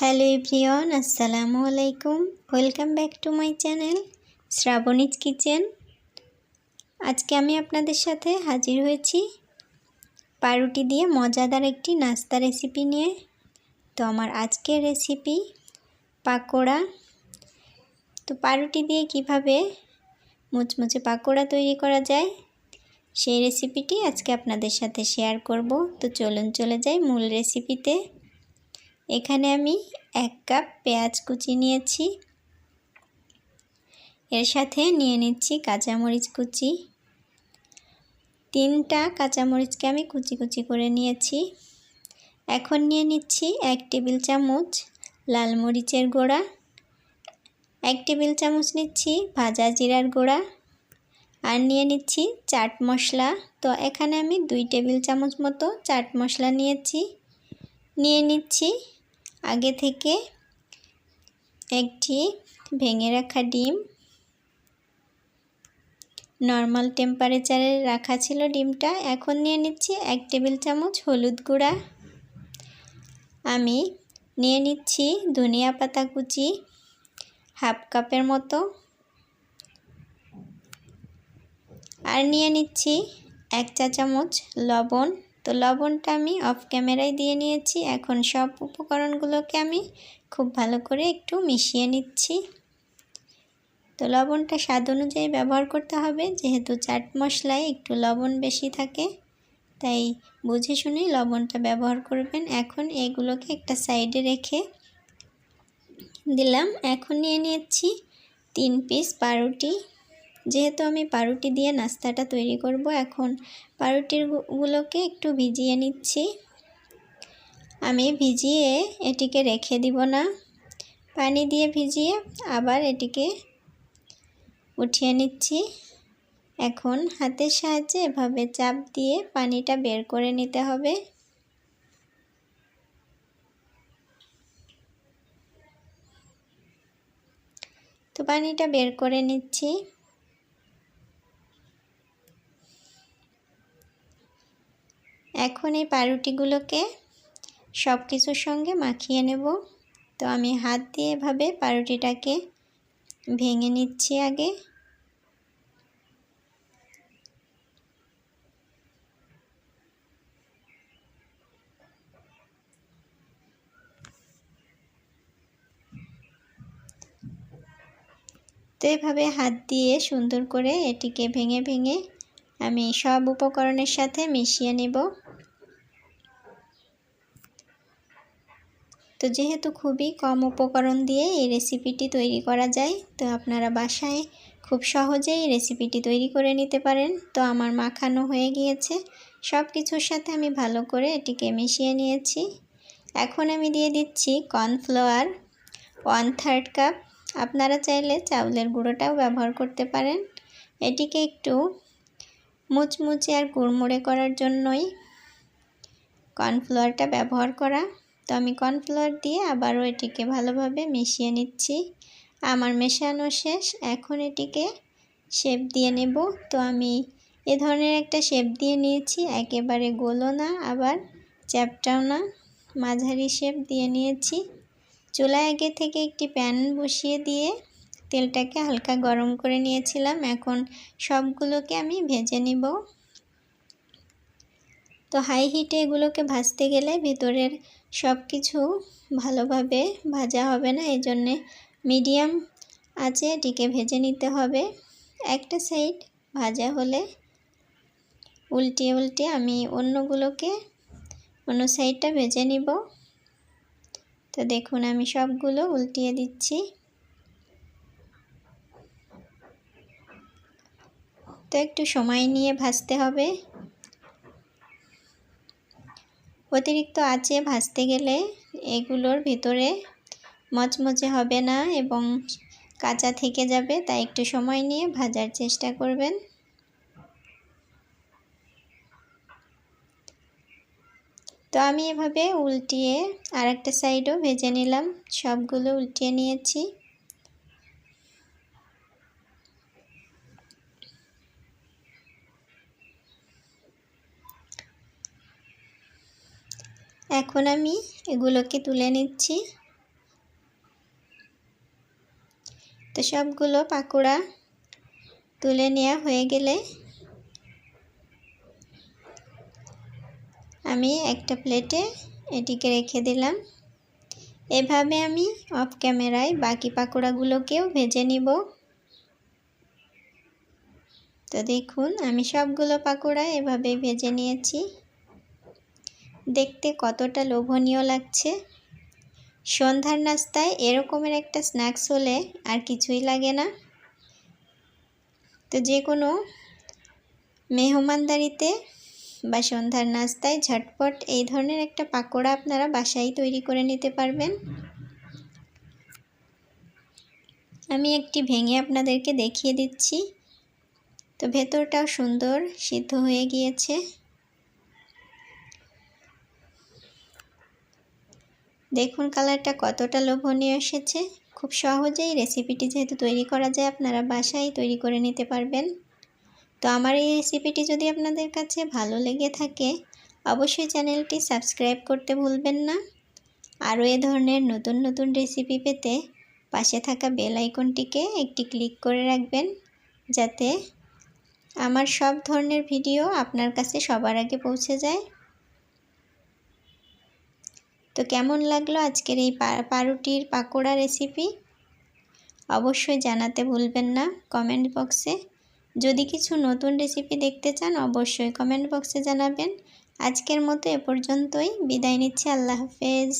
Hello everyone, আসসালামু আলাইকুম। Welcome back to my channel, Shrabani's kitchen. আজকে আমি আপনাদের সাথে হাজির হয়েছি পাউরুটি দিয়ে মজাদার একটি নাস্তা রেসিপি নিয়ে। তো আমার আজকের রেসিপি পাকোড়া। তো পাউরুটি দিয়ে কীভাবে মুচমুচে পাকোড়া তৈরি করা যায়, সেই রেসিপিটি আজকে আপনাদের সাথে শেয়ার করব। তো চলুন চলে যাই মূল রেসিপিতে। এখানে আমি এক কাপ পেঁয়াজ কুচি নিয়েছি। এর সাথে নিয়ে নিচ্ছি কাঁচামরিচ কুচি। তিনটা কাঁচামরিচকে আমি কুচি কুচি করে নিয়েছি। এখন নিয়ে নিচ্ছি এক টেবিল চামচ লাল মরিচের গোড়া। এক টেবিল চামচ নিচ্ছি ভাজা জিরার গোড়া। আর নিয়ে নিচ্ছি চাট মশলা। তো এখানে আমি দুই টেবিল চামচ মতো চাট মশলা নিয়েছি। নিয়ে নিচ্ছি আগে থেকে একটি ভেঙে রাখা ডিম। নর্মাল টেম্পারেচারে রাখা ছিল ডিমটা। এখন নিয়ে নিচ্ছি এক টেবিল চামচ হলুদ গুঁড়া। আমি নিয়ে নিচ্ছি ধনিয়া পাতা কুচি হাফ কাপের মতো। আর নিয়ে নিচ্ছি এক চা চামচ লবণ। তো লবণটা আমি অফ ক্যামেরায় দিয়ে নিয়েছি। এখন সব উপকরণগুলোকে আমি খুব ভালো করে একটু মিশিয়ে নিচ্ছি। তো লবণটা স্বাদ অনুযায়ী ব্যবহার করতে হবে, যেহেতু চাট মশলায় একটু লবণ বেশি থাকে, তাই বুঝে শুনে লবণটা ব্যবহার করবেন। এখন এগুলোকে একটা সাইডে রেখে দিলাম। এখন নিয়ে নিয়েছি তিন পিস পাউরুটি। যেহেতু আমি পাউরুটি দিয়ে নাস্তাটা তৈরি করব, এখন পাউরুটিরগুলোকে একটু ভিজিয়ে নিচ্ছি। আমি ভিজিয়ে এটিকে রেখে দিব না। পানি দিয়ে ভিজিয়ে আবার এটিকে উঠিয়ে নিচ্ছি। এখন হাতের সাহায্যে এভাবে চাপ দিয়ে পানিটা বের করে নিতে হবে। তো পানিটা বের করে নিচ্ছি। এখন এই পাউরুটিগুলোকে সব কিছুর সঙ্গে মাখিয়ে নেব। তো আমি হাত দিয়ে এভাবে পাউরুটিটাকে ভেঙে নিচ্ছি আগে। তো এভাবে হাত দিয়ে সুন্দর করে এটিকে ভেঙে ভেঙে আমি সব উপকরণের সাথে মিশিয়ে নেব। তো যেহেতু খুবই কম উপকরণ দিয়ে এই রেসিপিটি তৈরি করা যায়, তো আপনারা বাসায় খুব সহজেই রেসিপিটি তৈরি করে নিতে পারেন। তো আমার মাখানো হয়ে গিয়েছে। সব কিছুর সাথে আমি ভালো করে এটিকে মিশিয়ে নিয়েছি। এখন আমি দিয়ে দিচ্ছি কর্নফ্লাওয়ার ওয়ান থার্ড কাপ। আপনারা চাইলে চাউলের গুঁড়োটাও ব্যবহার করতে পারেন। এটিকে একটু মুচমুচে আর কুড়মুড়ে করার জন্যই কর্নফ্লাওয়ারটা ব্যবহার করা। আমি কর্নফ্লাওয়ার দিয়ে আবারও এটিকে ভালোভাবে মিশিয়ে নিচ্ছি। আমার মেশানো শেষ, এখন এটিকে শেপ দিয়ে নেব। তো আমি এ ধরনের একটা শেপ দিয়ে নিয়েছি, একেবারে গোলো না, আবার চ্যাপটাও না, মাঝারি শেপ দিয়ে নিয়েছি। চুলা আগে থেকে একটি প্যান বসিয়ে দিয়ে তেলটাকে হালকা গরম করে নিয়েছিলাম, এখন সবগুলোকে আমি ভেজে নিব। তো হাই হিটে এগুলোকে ভাজতে গেলে ভিতরের সব কিছু ভালোভাবে ভাজা হবে না, এই জন্যে মিডিয়াম আছে এটিকে ভেজে নিতে হবে। একটা সাইড ভাজা হলে উল্টিয়ে উল্টিয়ে আমি অন্যগুলোকে, অন্য সাইডটা ভেজে নিব। তো দেখুন, আমি সবগুলো উল্টিয়ে দিচ্ছি। তো একটু সময় নিয়ে ভাজতে হবে। অতিরিক্ত আঁচে ভাজতে গেলে এগুলোর ভিতরে মচমচে হবে না এবং কাঁচা থেকে যাবে, তাই একটু সময় নিয়ে ভাজার চেষ্টা করবেন। তো আমি এভাবে উল্টিয়ে আর একটা সাইডও ভেজে নিলাম। সবগুলো উল্টিয়ে নিয়েছি। এখন আমি এগুলোকে তুলে নিচ্ছি। তো সবগুলো পাকোড়া তুলে নেওয়া হয়ে গেলে আমি একটা প্লেটে এটিকে রেখে দিলাম। এভাবে আমি অফ ক্যামেরায় বাকি পাকোড়াগুলোকেও ভেজে নিব। তো দেখুন, আমি সবগুলো পাকোড়া এভাবে ভেজে নিয়েছি। দেখতে কতটা লোভনীয় লাগছে। সন্ধ্যার নাস্তায় এরকমের একটা স্ন্যাক্স হলে আর কিছুই লাগে না। তো যে কোনো মেহমানদারিতে বা সন্ধ্যার নাস্তায় ঝটপট এই ধরনের একটা পাকোড়া আপনারা বাসায় তৈরি করে নিতে পারবেন। আমি একটি ভেঙে আপনাদেরকে দেখিয়ে দিচ্ছি। তো ভেতরটাও সুন্দর, সিদ্ধ হয়ে গিয়েছে। দেখুন কালারটা কতটা লোভনীয় এসেছে। খুব সহজেই রেসিপিটি যেহেতু তৈরি করা যায়, আপনারা বাসায় তৈরি করে নিতে পারবেন। তো আমার এই রেসিপিটি যদি আপনাদের কাছে ভালো লেগে থাকে, অবশ্যই চ্যানেলটি সাবস্ক্রাইব করতে ভুলবেন না। আরও এ ধরনের নতুন নতুন রেসিপি পেতে পাশে থাকা বেল আইকনটিকে একটি ক্লিক করে রাখবেন, যাতে আমার সব ধরনের ভিডিও আপনার কাছে সবার আগে পৌঁছে যায়। তো কেমন লাগল আজকের এই পাউরুটির পাকোড়া রেসিপি অবশ্যই জানাতে ভুলবেন না কমেন্ট বক্সে যদি কিছু নতুন রেসিপি দেখতে চান, অবশ্যই কমেন্ট বক্সে জানাবেন। আজকের মতো এ পর্যন্তই। বিদায় নিচ্ছি। আল্লাহ হাফেজ।